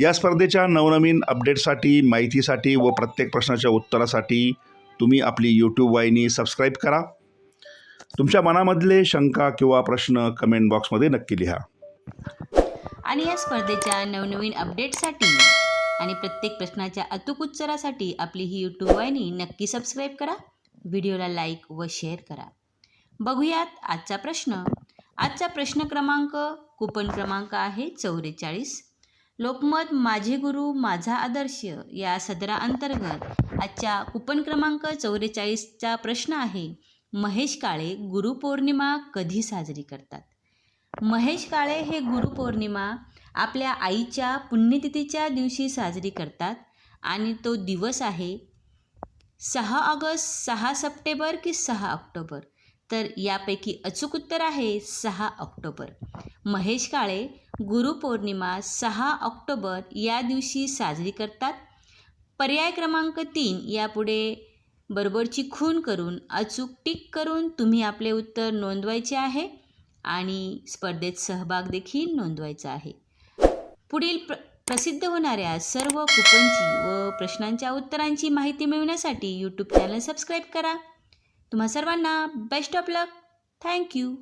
या स्पर्धेच्या नवनवीन अपडेटसाठी माहितीसाठी व प्रत्येक प्रश्नाच्या उत्तरासाठी तुम्ही आपली यूट्यूब वाहिनी सबस्क्राईब करा. तुमच्या मनामधले शंका किंवा प्रश्न कमेंट बॉक्समध्ये नक्की लिहा. आणि या स्पर्धेच्या नवनवीन अपडेटसाठी आणि प्रत्येक प्रश्नाच्या अचूक उत्तरासाठी आपली ही यूट्यूब वाहिनी नक्की सबस्क्राईब करा. व्हिडिओला लाईक व शेअर करा. बघूयात आजचा प्रश्न. आजचा प्रश्न क्रमांक कुपन क्रमांक आहे चौवेचाळीस लोकमत माझे गुरु माझा आदर्श या सदराअंतर्गत आजच्या कुपन क्रमांक चौवेचाळीसचा प्रश्न आहे महेश काळे गुरुपौर्णिमा कधी साजरी करतात? महेश काळे हे गुरुपौर्णिमा आपल्या आईच्या पुण्यतिथीच्या दिवशी साजरी करतात आणि तो दिवस आहे सहा ऑगस्ट सहा सप्टेंबर की सहा ऑक्टोबर. तर यापैकी अचूक उत्तर आहे सहा ऑक्टोबर. महेश काळे गुरुपौर्णिमा सहा ऑक्टोबर या दिवशी साजरी करतात. पर्याय क्रमांक तीन यापुढे बरोबरची खून करून अचूक टिक करून तुम्ही आपले उत्तर नोंदवायचे आहे आणि स्पर्धेत सहभाग देखील नोंदवायचा आहे. पुढील प्र प्रसिद्ध होणाऱ्या सर्व कुपनची व प्रश्नांच्या उत्तरांची माहिती मिळवण्यासाठी यूट्यूब चॅनल सबस्क्राईब करा. तुम्हा सर्वांना बेस्ट ऑफ लक थँक्यू